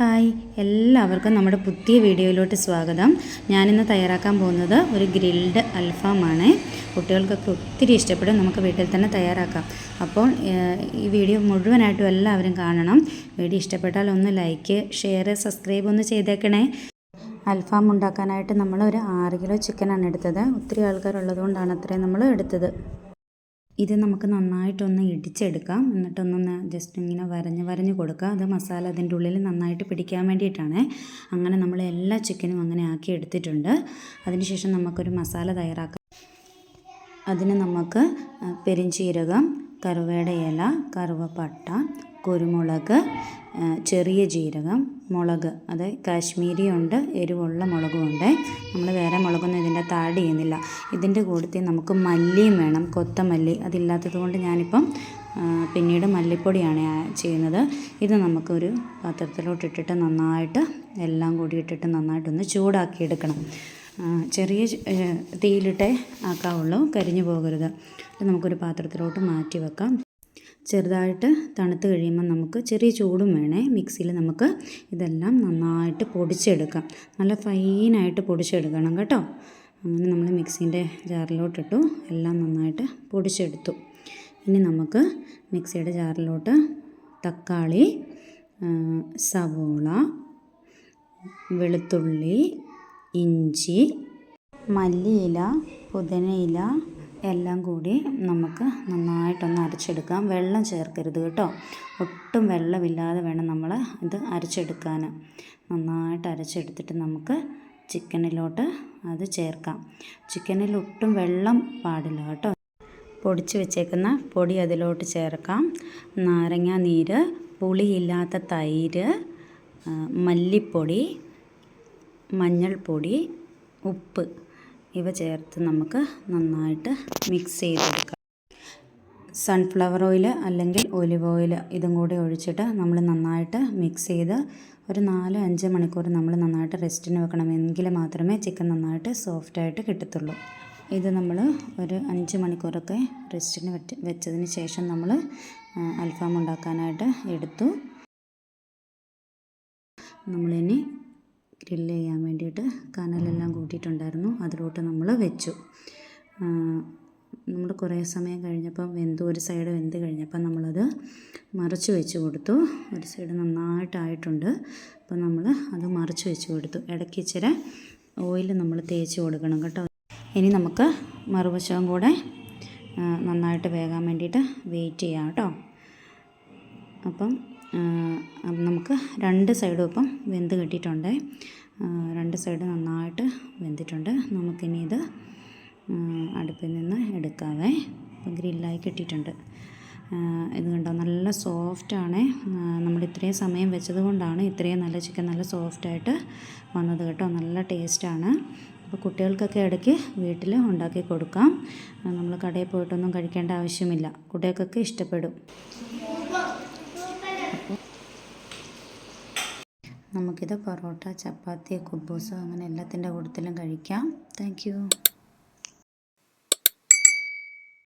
Hi എല്ലാവർക്കും നമ്മുടെ പുതിയ വീഡിയോയിലോട്ട് സ്വാഗതം. ഞാനിന്ന് തയ്യാറാക്കാൻ പോകുന്നത് ഒരു ഗ്രിൽഡ് അൽഫാമാണ്. കുട്ടികൾക്കൊക്കെ ഒത്തിരി ഇഷ്ടപ്പെടും നമുക്ക് വീട്ടിൽ തന്നെ തയ്യാറാക്കാം. അപ്പോൾ ഈ വീഡിയോ മുഴുവനായിട്ടും എല്ലാവരും കാണണം. വീഡിയോ ഇഷ്ടപ്പെട്ടാൽ ഒന്ന് ലൈക്ക് ഷെയർ സബ്സ്ക്രൈബ് ഒന്ന് ചെയ്തേക്കണേ. അൽഫാം ഉണ്ടാക്കാനായിട്ട് നമ്മൾ ഒരു ആറ് കിലോ ചിക്കനാണ് എടുത്തത്. ഒത്തിരി ആൾക്കാരുള്ളത് കൊണ്ടാണ് അത്രയും നമ്മൾ എടുത്തത്. ഇത് നമുക്ക് നന്നായിട്ടൊന്ന് ഇടിച്ചെടുക്കാം. എന്നിട്ടൊന്നൊന്ന് ജസ്റ്റ് ഇങ്ങനെ വരഞ്ഞ് വരഞ്ഞ് കൊടുക്കുക. അത് മസാല അതിന്റെ ഉള്ളിൽ നന്നായിട്ട് പിടിക്കാൻ വേണ്ടിയിട്ടാണ്. അങ്ങനെ നമ്മൾ എല്ലാ ചിക്കനും അങ്ങനെ ആക്കി എടുത്തിട്ടുണ്ട്. അതിനുശേഷം നമുക്കൊരു മസാല തയ്യാറാക്കാം. അതിന് നമുക്ക് പെരിഞ്ചീരകം കറുവയുടെ ഇല കറുവപ്പട്ട കുരുമുളക് ചെറിയ ജീരകം മുളക്. അത് കാശ്മീരി ഉണ്ട് എരിവുള്ള മുളകും ഉണ്ട്. നമ്മൾ വേറെ മുളകൊന്നും ഇതിന്റെ താഴെ ചെയ്യുന്നില്ല. ഇതിന്റെ കൂട്ടത്തിൽ നമുക്ക് മല്ലിയും വേണം കൊത്തമല്ലി. അതില്ലാത്തത് കൊണ്ട് ഞാനിപ്പം പിന്നീട് മല്ലിപ്പൊടിയാണ് ചെയ്യുന്നത്. ഇത് നമുക്കൊരു പാത്രത്തിലോട്ട് ഇട്ടിട്ട് നന്നായിട്ട് എല്ലാം കൂടി ഇട്ടിട്ട് നന്നായിട്ടൊന്ന് ചൂടാക്കി എടുക്കണം. ചെറിയ തീയിലിട്ടേ ആക്കാവുള്ളൂ കരിഞ്ഞു പോകരുത്. ഇത് നമുക്കൊരു പാത്രത്തിലോട്ട് മാറ്റി വെക്കാം. ചെറുതായിട്ട് തണുത്ത് കഴിയുമ്പോൾ നമുക്ക് ചെറിയ ചൂടും വേണേ. മിക്സിയിൽ നമുക്ക് ഇതെല്ലാം നന്നായിട്ട് പൊടിച്ചെടുക്കാം. നല്ല ഫൈനായിട്ട് പൊടിച്ചെടുക്കണം കേട്ടോ. അങ്ങനെ നമ്മൾ മിക്സീന്റെ ജാറിലോട്ടിട്ടു എല്ലാം നന്നായിട്ട് പൊടിച്ചെടുത്തു. ഇനി നമുക്ക് മിക്സിയുടെ ജാറിലോട്ട് തക്കാളി സവോള വെളുത്തുള്ളി ഇഞ്ചി മല്ലിയില പുതിനയില എല്ലാം കൂടി നമുക്ക് നന്നായിട്ടൊന്ന് അരച്ചെടുക്കാം. വെള്ളം ചേർക്കരുത് കേട്ടോ. ഒട്ടും വെള്ളമില്ലാതെ വേണം നമ്മൾ ഇത് അരച്ചെടുക്കാൻ. നന്നായിട്ട് അരച്ചെടുത്തിട്ട് നമുക്ക് ചിക്കനിലോട്ട് അത് ചേർക്കാം. ചിക്കനിൽ ഒട്ടും വെള്ളം പാടില്ല കേട്ടോ. പൊടിച്ച് വെച്ചേക്കുന്ന പൊടി അതിലോട്ട് ചേർക്കാം. നാരങ്ങ നീര് പുളിയില്ലാത്ത തൈര് മല്ലിപ്പൊടി മഞ്ഞൾപ്പൊടി ഉപ്പ്. ഇവ ചേർത്ത് നമുക്ക് നന്നായിട്ട് മിക്സ് ചെയ്തെടുക്കാം. സൺഫ്ലവർ ഓയിൽ അല്ലെങ്കിൽ ഒലിവ് ഓയിൽ ഇതും കൂടി ഒഴിച്ചിട്ട് നമ്മൾ നന്നായിട്ട് മിക്സ് ചെയ്ത് ഒരു നാല് അഞ്ച് മണിക്കൂർ നമ്മൾ നന്നായിട്ട് റെസ്റ്റിന് വെക്കണം. എങ്കിൽ മാത്രമേ ചിക്കൻ നന്നായിട്ട് സോഫ്റ്റായിട്ട് കിട്ടത്തുള്ളൂ. ഇത് നമ്മൾ ഒരു അഞ്ച് മണിക്കൂറൊക്കെ റെസ്റ്റിന് വെച്ച് വെച്ചതിന് ശേഷം നമ്മൾ അൽഫാം ഉണ്ടാക്കാനായിട്ട് എടുത്തു. നമ്മളിനി ഗ്രില്ല് ചെയ്യാൻ വേണ്ടിയിട്ട് കനലെല്ലാം കൂട്ടിയിട്ടുണ്ടായിരുന്നു. അതിലോട്ട് നമ്മൾ വെച്ചു. നമ്മൾ കുറേ സമയം കഴിഞ്ഞപ്പം വെന്ത് ഒരു സൈഡ് വെന്ത് കഴിഞ്ഞപ്പം നമ്മളത് മറിച്ച് വെച്ച് കൊടുത്തു. ഒരു സൈഡ് നന്നായിട്ടായിട്ടുണ്ട്. അപ്പം നമ്മൾ അത് മറിച്ച് വെച്ച് കൊടുത്തു. ഇടയ്ക്ക് ഇച്ചിരി ഓയിൽ നമ്മൾ തേച്ച് കൊടുക്കണം കേട്ടോ. ഇനി നമുക്ക് മറുവശവും കൂടെ നന്നായിട്ട് വേകാൻ വേണ്ടിയിട്ട് വെയിറ്റ് ചെയ്യാം കേട്ടോ. അപ്പം നമുക്ക് രണ്ട് സൈഡും ഇപ്പം വെന്ത് കിട്ടിയിട്ടുണ്ട്. രണ്ട് സൈഡ് നന്നായിട്ട് വെന്തിട്ടുണ്ട്. നമുക്കിനി ഇത് അടുപ്പിൽ നിന്ന് എടുക്കാവേ. അപ്പം ഗ്രില്ലായി കിട്ടിയിട്ടുണ്ട്. ഇത് കണ്ടോ? നല്ല സോഫ്റ്റാണ് നമ്മൾ ഇത്രയും സമയം വെച്ചത് കൊണ്ടാണ് ഇത്രയും നല്ല ചിക്കൻ നല്ല സോഫ്റ്റായിട്ട് വന്നത് കേട്ടോ. നല്ല ടേസ്റ്റാണ് അപ്പോൾ കുട്ടികൾക്കൊക്കെ ഇടയ്ക്ക് വീട്ടിൽ ഉണ്ടാക്കി കൊടുക്കാം. നമ്മൾ കടയിൽ പോയിട്ടൊന്നും കഴിക്കേണ്ട ആവശ്യമില്ല. കുട്ടികൾക്കൊക്കെ ഇഷ്ടപ്പെടും. നമുക്കിത് പൊറോട്ട ചപ്പാത്തി കുബൂസ് അങ്ങനെ എല്ലാത്തിന്റെ കൂട്ടത്തിലും കഴിക്കാം. താങ്ക്